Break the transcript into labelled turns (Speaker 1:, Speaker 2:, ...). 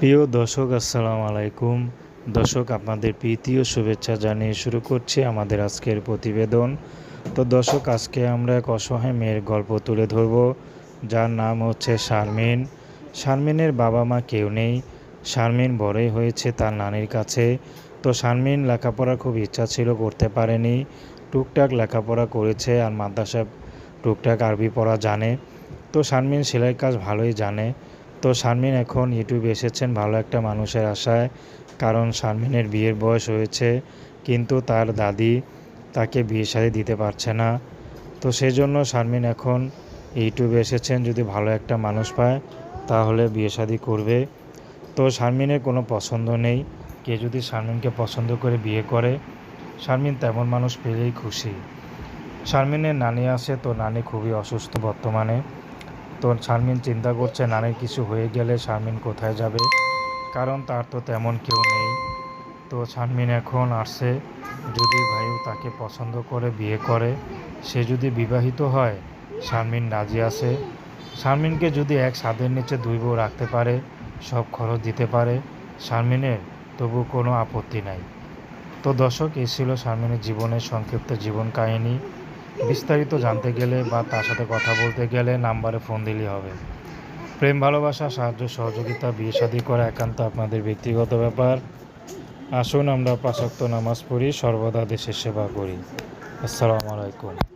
Speaker 1: প্রিয় দর্শক, আসসালামু আলাইকুম। দর্শক, আপনাদের প্রীতি ও শুভেচ্ছা জানিয়ে শুরু করছি আমাদের আজকের প্রতিবেদন। তো দর্শক, আজকে আমরা এক অসহায় মেয়ের গল্প তুলে ধরব। যার নাম হচ্ছে শারমিন। শারমিনের বাবা মা কেউ নেই। শারমিন বড়ই হয়েছে তার নানির কাছে। তো শারমিন লেখাপড়ার খুব ইচ্ছা ছিল, করতে পারেনি। টুকটাক লেখাপড়া করেছে আর মাদ্রাসা টুকটাক আরবি পড়া জানে। তো শারমিন সেলাই কাজ ভালোই জানে। তো শারমিন এখন ইউটিউবে এসেছেন ভালো একটা মানুষের আশায়, কারণ শারমিনের বিয়ের বয়স হয়েছে, কিন্তু তার দাদি তাকে বিয়ে শাদী দিতে পারছে না। তো সেই জন্য শারমিন এখন ইউটিউবে এসেছেন, যদি ভালো একটা মানুষ পায়, তাহলে বিয়ে শাদী করবে। তো শারমিনের কোনো পছন্দ নেই, কে যদি শারমিনকে পছন্দ করে বিয়ে করে, শারমিন তেমন মানুষ পেলেই খুশি। শারমিনের নানি আছে, তো নানি খুবই অসুস্থ বর্তমানে। তো শারমিন চিন্তা করছে নানির কিছু হয়ে গেলে শারমিন কোথায় যাবে? কারণ তার তো তেমন কেউ নেই। তো শারমিন এখন আসছে, যদি ভাইও তাকে পছন্দ করে, বিয়ে করে। সে যদি বিবাহিত হয়, শারমিন রাজি আছে। শারমিনকে যদি এক ছাদের নিচে দুই বউ রাখতে পারে, সব খরচ দিতে পারে, শারমিনের তবু কোনো আপত্তি নাই। তো দর্শক, এই ছিল শারমিনের জীবনের সংক্ষিপ্ত জীবন কাহিনী। বিস্তারিত জানতে গেলে বা তার সাথে কথা বলতে গেলে নাম্বারে ফোন দিলেই হবে। প্রেম, ভালোবাসা, সাহায্য, সহযোগিতা, বিয়ে শাদী করা একান্ত আপনাদের ব্যক্তিগত ব্যাপার। আসুন আমরা পাশাক্ত নামাজ পড়ি, সর্বদা দেশের সেবা করি। আসসালামু আলাইকুম।